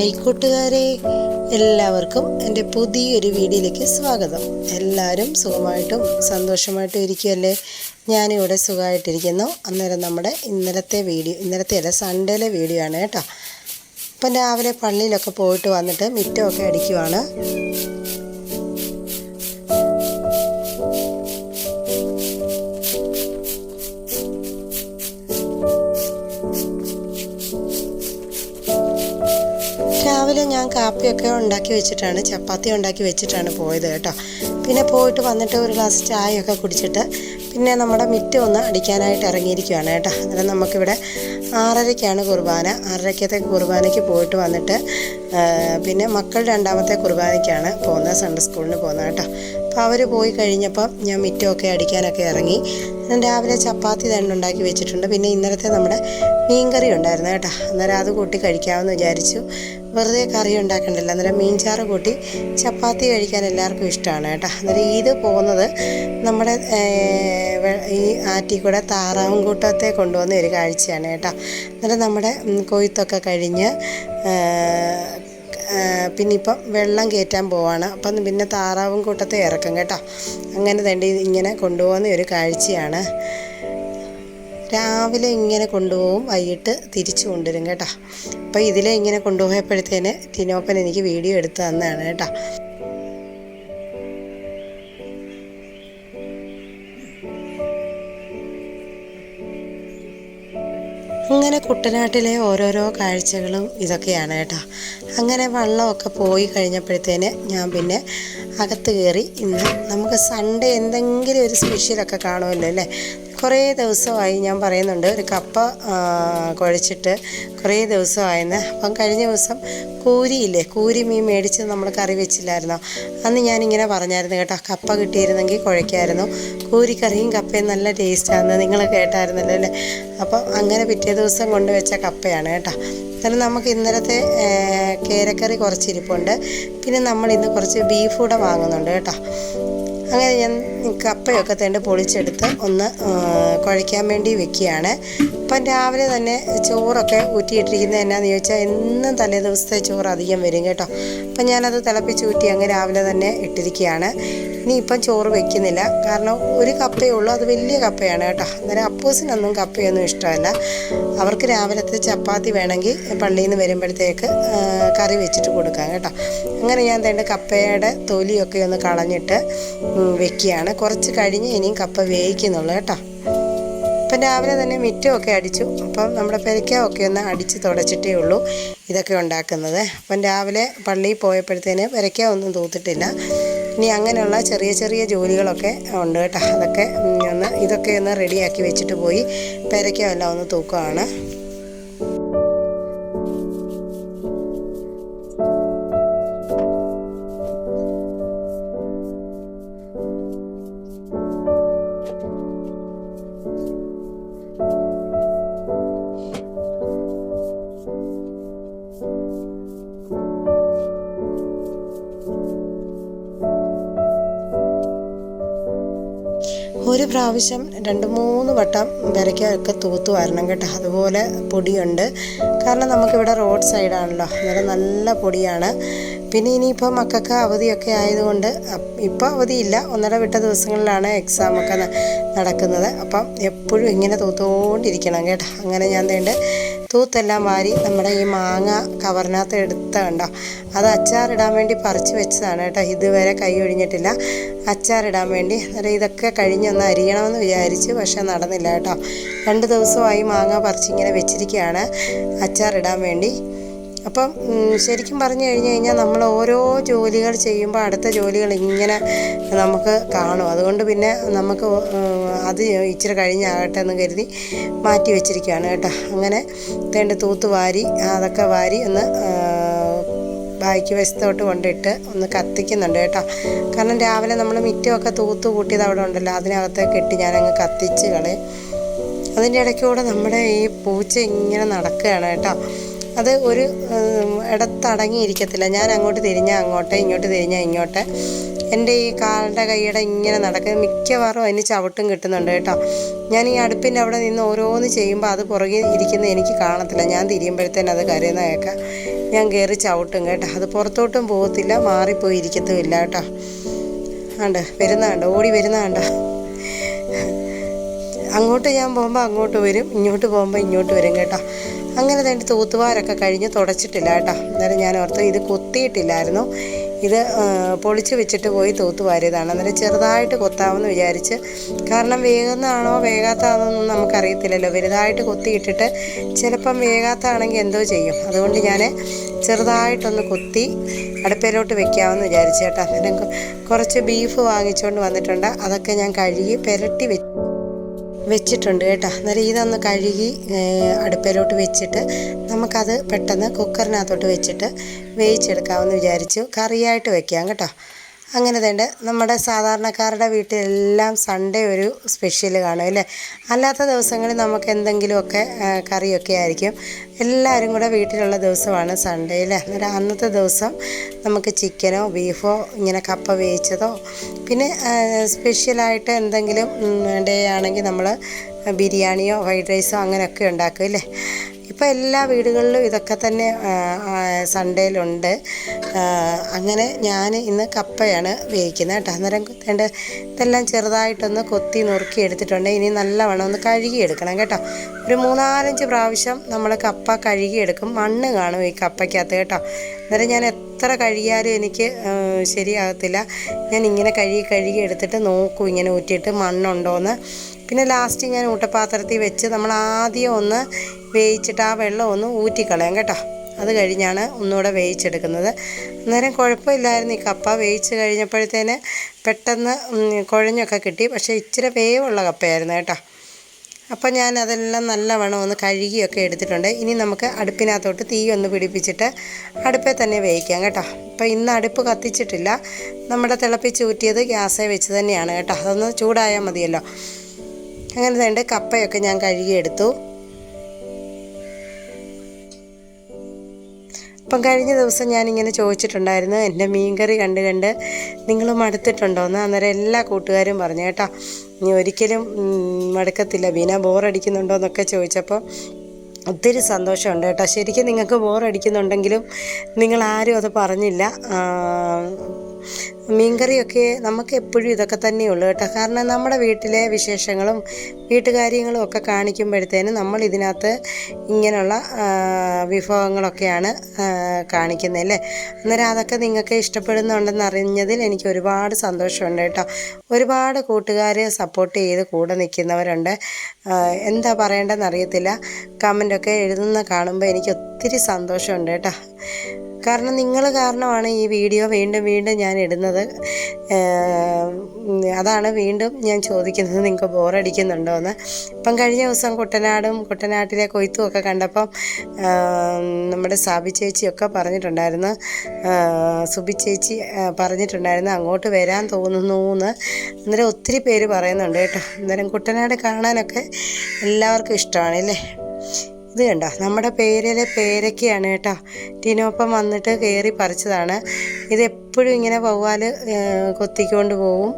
Hi കൂട്ടുകാരെ എല്ലാവർക്കും എന്റെ പുതിയൊരു വീഡിയോയിലേക്ക് സ്വാഗതം. എല്ലാവരും സുഖമായിട്ടും സന്തോഷമായിട്ടും ഇരിക്കുമല്ലേ ഞാനിവിടെ സുഖമായിട്ടിരിക്കുന്നു. അന്നേരം നമ്മുടെ ഇന്നലത്തെ വീഡിയോ ഇന്നലത്തെ അല്ല സൺഡേയിലെ വീഡിയോ ആണ് കേട്ടോ. അപ്പം രാവിലെ പള്ളിയിലൊക്കെ പോയിട്ട് വന്നിട്ട് മിറ്റമൊക്കെ അടിക്കുവാണ്. കാപ്പിയൊക്കെ ഉണ്ടാക്കി വെച്ചിട്ടാണ് ചപ്പാത്തി ഉണ്ടാക്കി വെച്ചിട്ടാണ് പോയത് കേട്ടോ. പിന്നെ പോയിട്ട് വന്നിട്ട് ഒരു ഗ്ലാസ് ചായയൊക്കെ കുടിച്ചിട്ട് പിന്നെ നമ്മുടെ മിറ്റം ഒന്ന് അടിക്കാനായിട്ട് ഇറങ്ങിയിരിക്കുകയാണ് കേട്ടോ. അന്നേരം നമുക്കിവിടെ ആറരയ്ക്കാണ് കുർബാന. ആറരയ്ക്കത്തെ കുർബാനയ്ക്ക് പോയിട്ട് വന്നിട്ട് പിന്നെ മക്കൾ രണ്ടാമത്തെ കുർബാനയ്ക്കാണ് പോകുന്നത് സൺഡേ സ്കൂളിന് പോകുന്നത് കേട്ടോ. അപ്പോൾ അവർ പോയി കഴിഞ്ഞപ്പം ഞാൻ മിറ്റമൊക്കെ അടിക്കാനൊക്കെ ഇറങ്ങി. ഞാൻ രാവിലെ ചപ്പാത്തി തന്നെ ഉണ്ടാക്കി വെച്ചിട്ടുണ്ട്. പിന്നെ ഇന്നലത്തെ നമ്മുടെ മീൻകറി ഉണ്ടായിരുന്നു കേട്ടോ. അന്നേരം അത് കൂട്ടി കഴിക്കാമെന്ന് വിചാരിച്ചു. വെറുതെ കറി ഉണ്ടാക്കണ്ടല്ലോ. അന്നേരം മീൻചാറ് കൂട്ടി ചപ്പാത്തി കഴിക്കാൻ എല്ലാവർക്കും ഇഷ്ടമാണ് കേട്ടോ. അന്നേരം ഇത് പോകുന്നത് നമ്മുടെ ഈ ആറ്റിക്കൂടെ കൂടെ താറാവും കൂട്ടത്തെ കൊണ്ടുവന്ന ഒരു കാഴ്ചയാണ് കേട്ടോ. അന്നേരം നമ്മുടെ കൊയ്ത്തൊക്കെ കഴിഞ്ഞ് പിന്നെ ഇപ്പം വെള്ളം കയറ്റാൻ പോവാണ്. അപ്പം പിന്നെ താറാവും കൂട്ടത്തെ ഇറക്കും കേട്ടോ. അങ്ങനെ തന്നെ ഇങ്ങനെ കൊണ്ടുപോകുന്ന ഒരു കാഴ്ചയാണ്. രാവിലെ ഇങ്ങനെ കൊണ്ടുപോകും വൈകിട്ട് തിരിച്ചു കൊണ്ടുവരും കേട്ടോ. അപ്പോൾ ഇതിലെ ഇങ്ങനെ കൊണ്ടുപോയപ്പോഴത്തേന് ടിനോപ്പൻ എനിക്ക് വീഡിയോ എടുത്ത് തന്നതാണ് കേട്ടോ. അങ്ങനെ കുട്ടനാട്ടിലെ ഓരോരോ കാഴ്ചകളും ഇതൊക്കെയാണ് കേട്ടോ. അങ്ങനെ വള്ളമൊക്കെ പോയി കഴിഞ്ഞപ്പോഴത്തേന് ഞാൻ പിന്നെ അകത്ത് കയറി ഇന്ന് നമുക്ക് സൺഡേ എന്തെങ്കിലും ഒരു സ്പെഷ്യലൊക്കെ കാണുമല്ലോ അല്ലേ? കുറേ ദിവസമായി ഞാൻ പറയുന്നുണ്ട്. ഒരു കപ്പ കുഴച്ചിട്ട് കുറേ ദിവസമായെന്ന്. അപ്പം കഴിഞ്ഞ ദിവസം കൂരിയില്ലേ? കൂരി മീൻ മേടിച്ച് നമ്മൾ കറി വെച്ചില്ലായിരുന്നോ? അന്ന് ഞാനിങ്ങനെ പറഞ്ഞായിരുന്നു കേട്ടോ കപ്പ കിട്ടിയിരുന്നെങ്കിൽ കുഴയ്ക്കായിരുന്നു. കൂരിക്കറിയും കപ്പയും നല്ല ടേസ്റ്റാണെന്ന് നിങ്ങൾ കേട്ടായിരുന്നല്ലോ അല്ലേ? അപ്പം അങ്ങനെ പിറ്റേ ദിവസം കൊണ്ടുവച്ച കപ്പയാണ് കേട്ടോ. എന്നാലും നമുക്ക് ഇന്നലത്തെ കേരക്കറി കുറച്ചിരിപ്പുണ്ട്. പിന്നെ നമ്മൾ ഇന്ന് കുറച്ച് ബീഫ് കൂടെ വാങ്ങുന്നുണ്ട് കേട്ടോ. അങ്ങനെ ഞാൻ കപ്പയൊക്കെ തേണ്ട് പൊളിച്ചെടുത്ത് ഒന്ന് കുഴയ്ക്കാൻ വേണ്ടി വെക്കുകയാണ്. അപ്പം രാവിലെ തന്നെ ചോറൊക്കെ ഊറ്റിയിട്ടിരിക്കുന്നത് എന്നാന്ന് ചോദിച്ചാൽ എന്നും തലേ ദിവസത്തെ ചോറ് അധികം വരും കേട്ടോ. അപ്പം ഞാനത് തിളപ്പിച്ച് ഊറ്റി അങ്ങ് രാവിലെ തന്നെ ഇട്ടിരിക്കുകയാണ്. ഇനി ഇപ്പം ചോറ് വെക്കുന്നില്ല. കാരണം ഒരു കപ്പയേ ഉള്ളൂ. അത് വലിയ കപ്പയാണ് കേട്ടോ. അന്നേരം അപ്പൂസിനൊന്നും കപ്പയൊന്നും ഇഷ്ടമല്ല. അവർക്ക് രാവിലത്തെ ചപ്പാത്തി വേണമെങ്കിൽ പള്ളിയിൽ നിന്ന് വരുമ്പോഴത്തേക്ക് കറി വെച്ചിട്ട് കൊടുക്കാം കേട്ടോ. അങ്ങനെ ഞാൻ തേണ്ട കപ്പയുടെ തൊലിയൊക്കെ ഒന്ന് കളഞ്ഞിട്ട് വെക്കുകയാണ്. കുറച്ച് കഴിഞ്ഞ് ഇനിയും കപ്പ വേവിക്കുന്നുള്ളൂ കേട്ടോ. അപ്പം രാവിലെ തന്നെ മിറ്റമൊക്കെ അടിച്ചു. അപ്പം നമ്മുടെ പെരയ്ക്കൊക്കെ ഒന്ന് അടിച്ച് തുടച്ചിട്ടേ ഉള്ളൂ ഇതൊക്കെ ഉണ്ടാക്കുന്നത്. അപ്പം രാവിലെ പള്ളിയിൽ പോയപ്പോഴത്തേന് പെരയ്ക്ക ഒന്നും തൂത്തിട്ടില്ല. ഇനി അങ്ങനെയുള്ള ചെറിയ ചെറിയ ജോലികളൊക്കെ ഉണ്ട് കേട്ടോ. അതൊക്കെ ഒന്ന് ഇതൊക്കെ ഒന്ന് റെഡിയാക്കി വെച്ചിട്ട് പോയി പെരയ്ക്കോ എല്ലാം ഒന്ന് തൂക്കുകയാണ്. പ്രാവശ്യം രണ്ട് മൂന്ന് വട്ടം വിരയ്ക്കൊക്കെ തൂത്ത് വരണം കേട്ടോ. അതുപോലെ പൊടിയുണ്ട്. കാരണം നമുക്കിവിടെ റോഡ് സൈഡാണല്ലോ. അന്നേരം നല്ല പൊടിയാണ്. പിന്നെ ഇനിയിപ്പോൾ മക്കൾക്ക് അവധിയൊക്കെ ആയതുകൊണ്ട് ഇപ്പോൾ അവധിയില്ല. ഒന്നര വിട്ട ദിവസങ്ങളിലാണ് എക്സാമൊക്കെ നടക്കുന്നത്. അപ്പം എപ്പോഴും ഇങ്ങനെ തൂത്തുകൊണ്ടിരിക്കണം കേട്ടോ. അങ്ങനെ ഞാൻ തേണ്ട തൂത്തെല്ലാം വാരി നമ്മുടെ ഈ മാങ്ങ കവറിനകത്ത് എടുത്ത കണ്ടോ അത് അച്ചാറിടാൻ വേണ്ടി പറിച്ച് വെച്ചതാണ് കേട്ടോ. ഇതുവരെ കൈ ഒഴിഞ്ഞിട്ടില്ല. അച്ചാറിടാൻ വേണ്ടി. അന്നേരം ഇതൊക്കെ കഴിഞ്ഞൊന്ന് അരിയണമെന്ന് വിചാരിച്ചു പക്ഷേ നടന്നില്ല കേട്ടോ. രണ്ട് ദിവസമായി മാങ്ങ പറിച്ചിങ്ങനെ വെച്ചിരിക്കുകയാണ്. അച്ചാറിടാൻ വേണ്ടി. അപ്പം ശരിക്കും പറഞ്ഞു കഴിഞ്ഞു കഴിഞ്ഞാൽ നമ്മൾ ഓരോ ജോലികൾ ചെയ്യുമ്പോൾ അടുത്ത ജോലികൾ ഇങ്ങനെ നമുക്ക് കാണും. അതുകൊണ്ട് പിന്നെ നമുക്ക് അത് ഇച്ചിരി കഴിഞ്ഞാകട്ടെ എന്ന് കരുതി മാറ്റി വെച്ചിരിക്കുകയാണ് കേട്ടോ. അങ്ങനെ തേണ്ട തൂത്ത് വാരി അതൊക്കെ വാരി ഒന്ന് ബാക്കി വശത്തോട്ട് കൊണ്ടിട്ട് ഒന്ന് കത്തിക്കുന്നുണ്ട് കേട്ടോ. കാരണം രാവിലെ നമ്മൾ മിറ്റമൊക്കെ തൂത്ത് കൂട്ടിയത് അവിടെ ഉണ്ടല്ലോ അതിനകത്തേക്ക് ഇട്ട് ഞാനങ്ങ് കത്തിച്ച് കളയും. അതിന്റെ ഇടയ്ക്കൂടെ നമ്മുടെ ഈ പൂച്ച ഇങ്ങനെ നടക്കുകയാണ് കേട്ടോ. അത് ഒരു ഇടത്തടങ്ങിയിരിക്കത്തില്ല. ഞാൻ അങ്ങോട്ട് തിരിഞ്ഞാൽ അങ്ങോട്ട് ഇങ്ങോട്ട് തിരിഞ്ഞാൽ ഇങ്ങോട്ട്. എന്റെ ഈ കാലിന്റെ കൈയുടെ ഇങ്ങനെ നടക്കുക മിക്കവാറും അതിന് ചവിട്ടും കിട്ടുന്നുണ്ട് കേട്ടോ. ഞാൻ ഈ അടുപ്പിന്റെ അവിടെ നിന്ന് ഓരോന്ന് ചെയ്യുമ്പോൾ അത് പുറകെ ഇരിക്കുന്ന എനിക്ക് കാണത്തില്ല. ഞാൻ തിരിയുമ്പോഴത്തേനും അത് കേൾക്കാം ഞാൻ കയറി ചവിട്ടും കേട്ടോ. അത് പുറത്തോട്ടും പോകത്തില്ല മാറിപ്പോയി ഇരിക്കത്തുമില്ല കേട്ടോ. ആണ്ട് വരുന്ന കണ്ടോ ഓടി വരുന്ന കണ്ടോ അങ്ങോട്ട് ഞാൻ പോകുമ്പോൾ അങ്ങോട്ട് വരും ഇങ്ങോട്ട് പോകുമ്പോൾ ഇങ്ങോട്ട് വരും കേട്ടോ. അങ്ങനെ തന്നെ തൂത്തുവാരൊക്കെ കഴിഞ്ഞ് തുടച്ചിട്ടില്ല കേട്ടോ. അന്നേരം ഞാൻ ഓർത്ത് ഇത് കൊത്തിയിട്ടില്ലായിരുന്നു. ഇത് പൊളിച്ച് വെച്ചിട്ട് പോയി തൂത്ത് വാരിയതാണ് അന്നേരം ചെറുതായിട്ട് കൊത്താമെന്ന് വിചാരിച്ച്. കാരണം വേഗുന്നതാണോ വേഗാത്തതാണോന്നും നമുക്കറിയത്തില്ലല്ലോ. വലുതായിട്ട് കൊത്തിയിട്ടിട്ട് ചിലപ്പം വേഗാത്താണെങ്കിൽ എന്തോ ചെയ്യും. അതുകൊണ്ട് ഞാൻ ചെറുതായിട്ടൊന്ന് കൊത്തി അടുപ്പയിലോട്ട് വെക്കാമെന്ന് വിചാരിച്ചു കേട്ടോ. അന്നേരം കുറച്ച് ബീഫ് വാങ്ങിച്ചുകൊണ്ട് വന്നിട്ടുണ്ട്. അതൊക്കെ ഞാൻ കഴുകി പുരട്ടി വെച്ച് വെച്ചിട്ടുണ്ട് കേട്ടോ. അന്നേരം ഇതൊന്ന് കഴുകി അടുപ്പിലോട്ട് വെച്ചിട്ട് നമുക്കത് പെട്ടെന്ന് കുക്കറിനകത്തോട്ട് വെച്ചിട്ട് വേവിച്ചെടുക്കാമെന്ന് വിചാരിച്ചു. കറിയായിട്ട് വെക്കാം കേട്ടോ. അങ്ങനെ തന്നെ നമ്മുടെ സാധാരണക്കാരുടെ വീട്ടിലെല്ലാം സൺഡേ ഒരു സ്പെഷ്യൽ കാണും അല്ലേ? അല്ലാത്ത ദിവസങ്ങളിൽ നമുക്ക് എന്തെങ്കിലുമൊക്കെ കറിയൊക്കെ ആയിരിക്കും. എല്ലാവരും കൂടെ വീട്ടിലുള്ള ദിവസമാണ് സൺഡേ അല്ലേ? അന്നേരം അന്നത്തെ ദിവസം നമുക്ക് ചിക്കനോ ബീഫോ ഇങ്ങനെ കപ്പ വേവിച്ചതോ പിന്നെ സ്പെഷ്യലായിട്ട് എന്തെങ്കിലും ഡേ ആണെങ്കിൽ നമ്മൾ ബിരിയാണിയോ ഫ്രൈഡ് റൈസോ അങ്ങനെയൊക്കെ ഉണ്ടാക്കും അല്ലേ? ഇപ്പോൾ എല്ലാ വീടുകളിലും ഇതൊക്കെ തന്നെ സൺഡേയിലുണ്ട്. അങ്ങനെ ഞാൻ ഇന്ന് കപ്പയാണ് വേവിക്കുന്നത് കേട്ടോ. അന്നേരം വേണ്ട ഇതെല്ലാം ചെറുതായിട്ടൊന്ന് കൊത്തി നുറുക്കി എടുത്തിട്ടുണ്ട്. ഇനി നല്ലവണ്ണം ഒന്ന് കഴുകിയെടുക്കണം കേട്ടോ. ഒരു മൂന്നാലഞ്ച് പ്രാവശ്യം നമ്മൾ കപ്പ കഴുകിയെടുക്കും. മണ്ണ് കാണും ഈ കപ്പയ്ക്കകത്ത് കേട്ടോ. അന്നേരം ഞാൻ എത്ര കഴുകിയാലും എനിക്ക് ശരിയാകത്തില്ല. ഞാൻ ഇങ്ങനെ കഴുകി കഴുകി എടുത്തിട്ട് നോക്കും ഇങ്ങനെ ഊറ്റിയിട്ട് മണ്ണുണ്ടോയെന്ന് പിന്നെ ലാസ്റ്റ് ഞാൻ ഊട്ടപാത്രത്തിൽ വെച്ച് നമ്മൾ ആദ്യം ഒന്ന് വേവിച്ചിട്ട് ആ വെള്ളം ഒന്ന് ഊറ്റിക്കളയാം കേട്ടോ. അത് കഴിഞ്ഞാണ് ഒന്നുകൂടെ വേവിച്ചെടുക്കുന്നത് അന്നേരം കുഴപ്പമില്ലായിരുന്നു. ഈ കപ്പ വേവിച്ച് കഴിഞ്ഞപ്പോഴത്തേന് പെട്ടെന്ന് കുഴഞ്ഞൊക്കെ കിട്ടി. പക്ഷേ ഇച്ചിരി വേവുള്ള കപ്പയായിരുന്നു കേട്ടോ. അപ്പോൾ ഞാൻ അതെല്ലാം നല്ലവണ്ണം ഒന്ന് കഴുകിയൊക്കെ എടുത്തിട്ടുണ്ട്. ഇനി നമുക്ക് അടുപ്പിനകത്തോട്ട് തീ ഒന്ന് പിടിപ്പിച്ചിട്ട് അടുപ്പേ തന്നെ വേവിക്കാം കേട്ടോ. അപ്പോൾ ഇന്ന് അടുപ്പ് കത്തിച്ചിട്ടില്ല. നമ്മുടെ തിളപ്പിച്ച് ഊറ്റിയത് ഗ്യാസേ വെച്ച് തന്നെയാണ് കേട്ടോ. അതൊന്ന് ചൂടായാൽ മതിയല്ലോ. അങ്ങനെ തന്നെ കപ്പയൊക്കെ ഞാൻ കഴുകിയെടുത്തു. അപ്പം കഴിഞ്ഞ ദിവസം ഞാനിങ്ങനെ ചോദിച്ചിട്ടുണ്ടായിരുന്നു എന്റെ മീൻകറി കണ്ട് കണ്ട് നിങ്ങൾ മടുത്തിട്ടുണ്ടോയെന്ന് അന്നേരം എല്ലാ കൂട്ടുകാരും പറഞ്ഞു കേട്ടോ നീ ഒരിക്കലും മടുക്കത്തില്ല ബീന ബോറടിക്കുന്നുണ്ടോ? എന്നൊക്കെ ചോദിച്ചപ്പോൾ ഒത്തിരി സന്തോഷമുണ്ട് കേട്ടോ. ശരിക്കും നിങ്ങൾക്ക് ബോറടിക്കുന്നുണ്ടെങ്കിലും നിങ്ങൾ ആരും അത് പറഞ്ഞില്ല. മീൻകറിയൊക്കെ നമുക്ക് എപ്പോഴും ഇതൊക്കെ തന്നെയുള്ളൂ കേട്ടോ. കാരണം നമ്മുടെ വീട്ടിലെ വിശേഷങ്ങളും വീട്ടുകാര്യങ്ങളും ഒക്കെ കാണിക്കുമ്പോഴത്തേനും നമ്മൾ ഇതിനകത്ത് ഇങ്ങനെയുള്ള വിഭവങ്ങളൊക്കെയാണ് കാണിക്കുന്നത് അല്ലേ? അന്നേരം അതൊക്കെ നിങ്ങൾക്ക് ഇഷ്ടപ്പെടുന്നുണ്ടെന്ന് അറിഞ്ഞതിൽ എനിക്ക് ഒരുപാട് സന്തോഷമുണ്ട് കേട്ടോ. ഒരുപാട് കൂട്ടുകാർ സപ്പോർട്ട് ചെയ്ത് കൂടെ നിൽക്കുന്നവരുണ്ട്. എന്താ പറയേണ്ടതെന്ന് അറിയത്തില്ല. കമന്റൊക്കെ എഴുതുന്ന കാണുമ്പോൾ എനിക്ക് ഒത്തിരി സന്തോഷമുണ്ട് കേട്ടോ. കാരണം നിങ്ങൾ കാരണമാണ് ഈ വീഡിയോ വീണ്ടും വീണ്ടും ഞാൻ ഇടുന്നത്. അതാണ് വീണ്ടും ഞാൻ ചോദിക്കുന്നത്. നിങ്ങൾക്ക് ബോറടിക്കുന്നുണ്ടോ എന്ന്. ഇപ്പം കഴിഞ്ഞ ദിവസം കുട്ടനാടും കുട്ടനാട്ടിലെ കൊയ്ത്തും ഒക്കെ കണ്ടപ്പം നമ്മുടെ സാബി ചേച്ചിയൊക്കെ പറഞ്ഞിട്ടുണ്ടായിരുന്നു. സുബി ചേച്ചി പറഞ്ഞിട്ടുണ്ടായിരുന്നു അങ്ങോട്ട് വരാൻ തോന്നുന്നു എന്ന്. അന്നേരം ഒത്തിരി പേര് പറയുന്നുണ്ട് കേട്ടോ. അന്നേരം കുട്ടനാട് കാണാനൊക്കെ എല്ലാവർക്കും ഇഷ്ടമാണ് അല്ലേ? ഇത് കണ്ട? നമ്മുടെ പേരിലെ പേരൊക്കെയാണ് കേട്ടോ. ടീനോപ്പം വന്നിട്ട് കയറി പറിച്ചതാണ്. ഇത് എപ്പോഴും ഇങ്ങനെ വവ്വാൽ കൊത്തിക്കൊണ്ട് പോവും.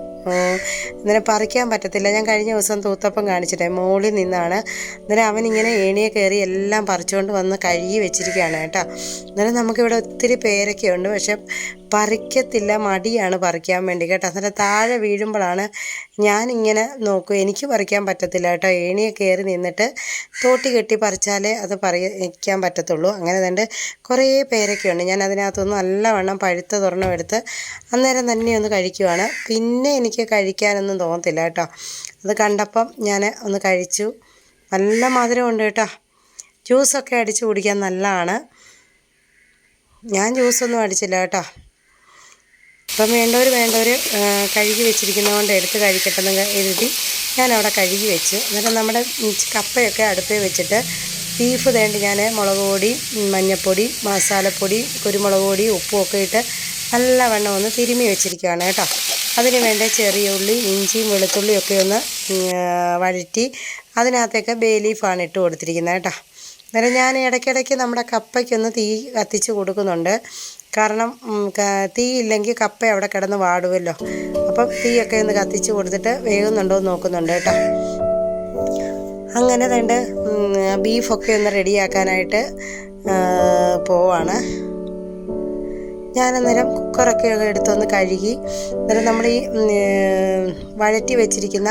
ഇന്നലെ പറിക്കാൻ പറ്റത്തില്ല. ഞാൻ കഴിഞ്ഞ ദിവസം തൂത്തപ്പം കാണിച്ചിട്ടേ മോളിൽ നിന്നാണ്. അന്നേരം അവൻ ഇങ്ങനെ ഏണിയെ കയറി എല്ലാം പറിച്ചുകൊണ്ട് വന്ന് കഴുകി വെച്ചിരിക്കുകയാണ് കേട്ടോ. അന്നേരം നമുക്കിവിടെ ഒത്തിരി പേരൊക്കെയുണ്ട്. പക്ഷെ പറിക്കത്തില്ല മടിയാണ് പറിക്കാൻ വേണ്ടി. കേട്ടോ അന്നേരം താഴെ വീഴുമ്പോഴാണ് ഞാനിങ്ങനെ നോക്കും. എനിക്ക് പറിക്കാൻ പറ്റത്തില്ല കേട്ടോ. ഏണിയെ കയറി നിന്നിട്ട് തോട്ടി കെട്ടി പറിച്ചാലേ അത് പറിക്കാൻ പറ്റത്തുള്ളൂ. അങ്ങനെ തന്നെ കുറേ പേരൊക്കെയുണ്ട്. ഞാൻ അതിനകത്തുനിന്ന് നല്ലവണ്ണം പഴുത്ത തുറന്നു എടുത്ത് അന്നേരം തന്നെ ഒന്ന് കഴിക്കുവാണ്. പിന്നെ എനിക്ക് കഴിക്കാനൊന്നും തോന്നത്തില്ല കേട്ടോ. അത് കണ്ടപ്പം ഞാൻ ഒന്ന് കഴിച്ചു. നല്ല മധുരമുണ്ട് കേട്ടോ. ജ്യൂസൊക്കെ അടിച്ച് കുടിക്കാൻ നല്ലതാണ്. ഞാൻ ജ്യൂസൊന്നും അടിച്ചില്ല കേട്ടോ. അപ്പം വേണ്ടവർ വേണ്ടവർ കഴുകി വെച്ചിരിക്കുന്നതുകൊണ്ട് എടുത്ത് കഴിക്കട്ടെന്ന് എഴുതി ഞാൻ അവിടെ കഴുകി വെച്ചു. എന്നിട്ട് നമ്മുടെ കപ്പയൊക്കെ അടുപ്പേ വെച്ചിട്ട് ബീഫ് തേണ്ടി ഞാൻ മുളക് പൊടി മഞ്ഞൾപ്പൊടി മസാലപ്പൊടി കുരുമുളക് പൊടി ഉപ്പും ഒക്കെ ഇട്ട് നല്ലവണ്ണം ഒന്ന് തിരുമ്മി വെച്ചിരിക്കുകയാണ് കേട്ടോ. അതിന് വേണ്ട ചെറിയ ഉള്ളി ഇഞ്ചിയും വെളുത്തുള്ളിയും ഒക്കെ ഒന്ന് വഴറ്റി അതിനകത്തേക്ക് ബേ ലീഫാണ് ഇട്ട് കൊടുത്തിരിക്കുന്നത് കേട്ടോ. അന്നേരം ഞാൻ ഇടയ്ക്കിടയ്ക്ക് നമ്മുടെ കപ്പയ്ക്കൊന്ന് തീ കത്തിച്ച് കൊടുക്കുന്നുണ്ട്. കാരണം തീയില്ലെങ്കിൽ കപ്പ അവിടെ കിടന്ന് വാടുമല്ലോ അപ്പം തീയൊക്കെ ഒന്ന് കത്തിച്ച് കൊടുത്തിട്ട് വേകുന്നുണ്ടോ എന്ന് നോക്കുന്നുണ്ട് കേട്ടോ. അങ്ങനെ രണ്ട് ബീഫൊക്കെ ഒന്ന് റെഡിയാക്കാനായിട്ട് ആ, പോവാണ് ഞാനന്നേരം കുക്കറൊക്കെ എടുത്തൊന്ന് കഴുകി അന്നേരം നമ്മൾ ഈ വഴറ്റി വെച്ചിരിക്കുന്ന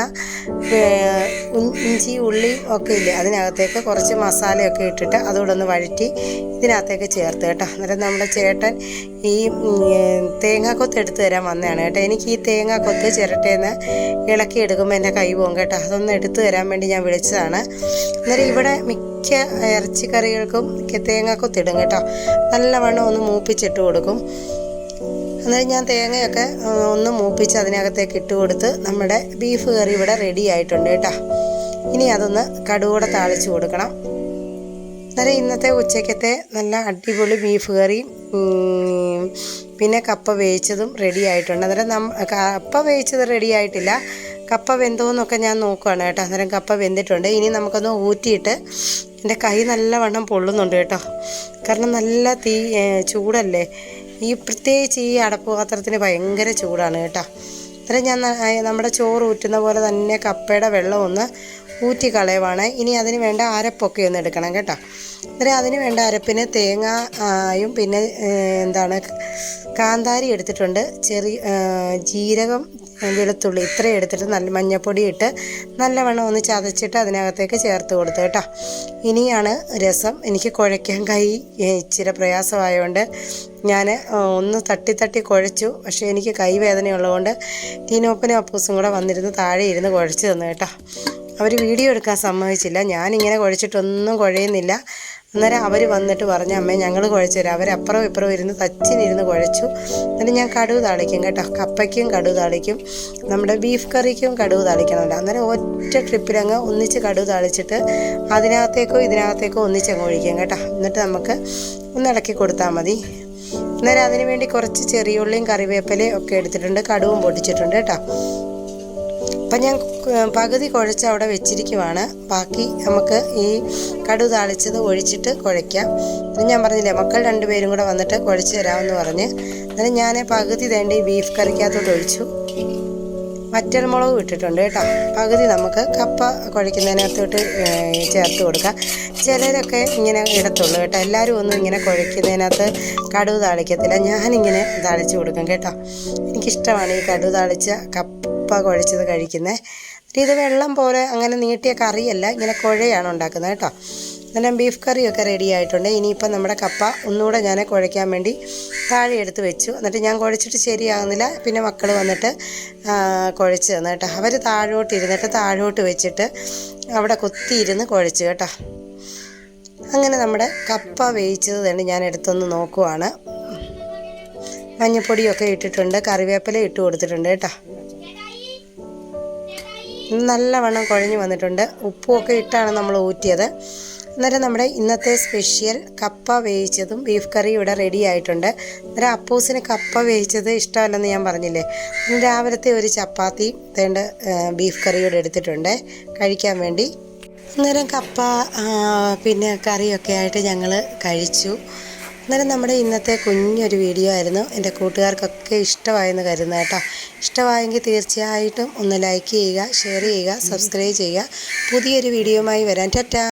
ഇഞ്ചി ഉള്ളി ഒക്കെ ഇല്ലേ അതിനകത്തേക്ക് കുറച്ച് മസാലയൊക്കെ ഇട്ടിട്ട് അതുകൂടെ ഒന്ന് വഴറ്റി ഇതിനകത്തേക്ക് ചേർത്ത് കേട്ടോ. അന്നേരം നമ്മുടെ ചേട്ടൻ ഈ തേങ്ങാക്കൊത്ത് എടുത്ത് തരാൻ വന്നതാണ് കേട്ടോ. എനിക്ക് ഈ തേങ്ങാക്കൊത്ത് ചിരട്ടേന്ന് ഇളക്കി എടുക്കുമ്പോൾ എന്റെ കൈ പോകും കേട്ടോ. അതൊന്ന് എടുത്തു തരാൻ വേണ്ടി ഞാൻ വിളിച്ചതാണ്. അന്നേരം ഇവിടെ മിക്ക ഇറച്ചിക്കറികൾക്കും തേങ്ങാക്കൊത്തിടും കേട്ടോ. നല്ലവണ്ണം ഒന്ന് മൂപ്പിച്ചിട്ട് കൊടുക്കും. അന്നേരം ഞാൻ തേങ്ങയൊക്കെ ഒന്ന് മൂപ്പിച്ച് അതിനകത്തേക്ക് ഇട്ട് കൊടുത്ത് നമ്മുടെ ബീഫ് കറി ഇവിടെ റെഡി ആയിട്ടുണ്ട് കേട്ടോ. ഇനി അതൊന്ന് കടുകൂടെ താളിച്ച് കൊടുക്കണം. അന്നേരം ഇന്നത്തെ ഉച്ചക്കത്തെ നല്ല അടിപൊളി ബീഫ് കറി പിന്നെ കപ്പ വേവിച്ചതും റെഡി ആയിട്ടുണ്ട്. അന്നേരം നമ്മ കപ്പ വേവിച്ചത് റെഡി ആയിട്ടില്ല. കപ്പ വെന്തോന്നൊക്കെ ഞാൻ നോക്കുകയാണ് കേട്ടോ. അന്നേരം കപ്പ വെന്തിട്ടുണ്ട്. ഇനി നമുക്കൊന്ന് ഊറ്റിയിട്ട് എന്റെ കൈ നല്ലവണ്ണം പൊള്ളുന്നുണ്ട് കേട്ടോ. കാരണം നല്ല തീ ചൂടല്ലേ? ഈ പ്രത്യേകിച്ച് ഈ അടപ്പ് പാത്രത്തിന് ഭയങ്കര ചൂടാണ് കേട്ടോ. അന്നേരം ഞാൻ നമ്മുടെ ചോറ് ഊറ്റുന്ന പോലെ തന്നെ കപ്പയുടെ വെള്ളം ഒന്ന് ഊറ്റി കളയുവാണ്. ഇനി അതിന് വേണ്ട അരപ്പൊക്കെ ഒന്ന് എടുക്കണം കേട്ടോ. അന്നേരം അതിന് വേണ്ട അരപ്പിന് തേങ്ങായും പിന്നെ എന്താണ് കാന്താരി എടുത്തിട്ടുണ്ട്. ചെറിയ ജീരകം വെളുത്തുള്ളി ഇത്രയും എടുത്തിട്ട് നല്ല മഞ്ഞപ്പൊടി ഇട്ട് നല്ലവണ്ണം ഒന്ന് ചതച്ചിട്ട് അതിനകത്തേക്ക് ചേർത്ത് കൊടുത്തു കേട്ടോ. ഇനിയാണ് രസം. എനിക്ക് കുഴയ്ക്കാൻ കൈ ഇച്ചിരി പ്രയാസമായതുകൊണ്ട് ഞാൻ ഒന്ന് തട്ടി തട്ടി കുഴച്ചു. പക്ഷേ എനിക്ക് കൈവേദനയുള്ളതുകൊണ്ട് വേദനയുള്ളതുകൊണ്ട് ടീനോപ്പനും അപ്പൂസും കൂടെ വന്നിരുന്ന് താഴെ ഇരുന്ന് കുഴച്ച് തന്നു കേട്ടോ. അവർ വീഡിയോ എടുക്കാൻ സമ്മതിച്ചില്ല. ഞാനിങ്ങനെ കുഴച്ചിട്ടൊന്നും കുഴയുന്നില്ല. അന്നേരം അവർ വന്നിട്ട് പറഞ്ഞു അമ്മേ ഞങ്ങൾ കുഴച്ചു തരാം. അവരപ്പുറം ഇപ്പുറം ഇരുന്ന് തച്ചിനിരുന്ന് കുഴച്ചു. എന്നിട്ട് ഞാൻ കടുവ് താളിക്കും കേട്ടോ. കപ്പയ്ക്കും കടുവ് താളിക്കും. നമ്മുടെ ബീഫ് കറിക്കും കടുവ് താളിക്കണമല്ലോ. അന്നേരം ഒറ്റ ട്രിപ്പിലങ്ങ് ഒന്നിച്ച് കടുവ് താളിച്ചിട്ട് അതിനകത്തേക്കോ ഇതിനകത്തേക്കോ ഒന്നിച്ചങ്ങ് ഒഴിക്കും കേട്ടോ. എന്നിട്ട് നമുക്ക് ഒന്ന് ഇളക്കി കൊടുത്താൽ മതി. അന്നേരം അതിന് വേണ്ടി കുറച്ച് ചെറിയുള്ളിയും കറിവേപ്പിലയും ഒക്കെ എടുത്തിട്ടുണ്ട്. കടുവും പൊടിച്ചിട്ടുണ്ട് കേട്ടോ. അപ്പം ഞാൻ പകുതി കുഴച്ച് അവിടെ വെച്ചിരിക്കുവാണ്. ബാക്കി നമുക്ക് ഈ കടു താളിച്ചത് ഒഴിച്ചിട്ട് കുഴയ്ക്കാം. പിന്നെ ഞാൻ പറഞ്ഞില്ലേ മക്കൾ രണ്ടുപേരും കൂടെ വന്നിട്ട് കുഴച്ച് തരാമെന്ന് പറഞ്ഞ്. അന്നേരം ഞാൻ പകുതി തേണ്ടി ബീഫ് കറിക്കകത്തോട്ട് ഒഴിച്ചു. വറ്റൽമുളകും ഇട്ടിട്ടുണ്ട് കേട്ടോ. പകുതി നമുക്ക് കപ്പ കുഴയ്ക്കുന്നതിനകത്തോട്ട് ചേർത്ത് കൊടുക്കാം. ചിലരൊക്കെ ഇങ്ങനെ ഇടത്തുള്ളൂ കേട്ടോ. എല്ലാവരും ഒന്നും ഇങ്ങനെ കുഴയ്ക്കുന്നതിനകത്ത് കടുവ് താളിക്കത്തില്ല. ഞാനിങ്ങനെ താളിച്ച് കൊടുക്കും കേട്ടോ. എനിക്കിഷ്ടമാണ് ഈ കടുവ് താളിച്ച കപ്പ കുഴച്ചത് കഴിക്കുന്നത് ഇത് വെള്ളം പോലെ അങ്ങനെ നീട്ടിയ കറിയല്ല ഇങ്ങനെ കുഴയാണ് ഉണ്ടാക്കുന്നത് കേട്ടോ. അന്നേരം ബീഫ് കറിയൊക്കെ റെഡി ആയിട്ടുണ്ട്. ഇനിയിപ്പം നമ്മുടെ കപ്പ ഒന്നുകൂടെ ഞാൻ കുഴയ്ക്കാൻ വേണ്ടി താഴെ എടുത്ത് വെച്ചു. എന്നിട്ട് ഞാൻ കുഴച്ചിട്ട് ശരിയാകുന്നില്ല പിന്നെ മക്കൾ വന്നിട്ട് കുഴച്ച് തന്നു കേട്ടോ. അവർ താഴോട്ട് ഇരുന്നിട്ട് താഴോട്ട് വെച്ചിട്ട് അവിടെ കുത്തിയിരുന്ന് കുഴച്ച് കേട്ടോ. അങ്ങനെ നമ്മുടെ കപ്പ വേവിച്ചത് തന്നെ ഞാൻ എടുത്തൊന്ന് നോക്കുവാണ്. മഞ്ഞപ്പൊടിയൊക്കെ ഇട്ടിട്ടുണ്ട് കറിവേപ്പില ഇട്ട് കൊടുത്തിട്ടുണ്ട് കേട്ടോ. നല്ലവണ്ണം കുഴഞ്ഞു വന്നിട്ടുണ്ട്. ഉപ്പുമൊക്കെ ഇട്ടാണ് നമ്മൾ ഊറ്റിയത്. അന്നേരം നമ്മുടെ ഇന്നത്തെ സ്പെഷ്യൽ കപ്പ വേവിച്ചതും ബീഫ് കറിയും ഇവിടെ റെഡി ആയിട്ടുണ്ട്. അന്നേരം അപ്പൂസിന് കപ്പ വേവിച്ചത് ഇഷ്ടമല്ലെന്ന് ഞാൻ പറഞ്ഞില്ലേ? ഇന്ന് രാവിലത്തെ ഒരു ചപ്പാത്തി തേണ്ട ബീഫ് കറിയോടെ എടുത്തിട്ടുണ്ട്. കഴിക്കാൻ വേണ്ടി. അന്നേരം കപ്പ പിന്നെ കറിയൊക്കെ ആയിട്ട് ഞങ്ങൾ കഴിച്ചു. അന്നേരം നമ്മുടെ ഇന്നത്തെ കുഞ്ഞൊരു വീഡിയോ ആയിരുന്നു. എന്റെ കൂട്ടുകാർക്കൊക്കെ ഇഷ്ടമായെന്ന് കരുതുന്നത് കേട്ടോ. ഇഷ്ടമായെങ്കിൽ തീർച്ചയായിട്ടും ഒന്ന് ലൈക്ക് ചെയ്യുക ഷെയർ ചെയ്യുക സബ്സ്ക്രൈബ് ചെയ്യുക. പുതിയൊരു വീഡിയോയുമായി വരാൻ ടാറ്റാ.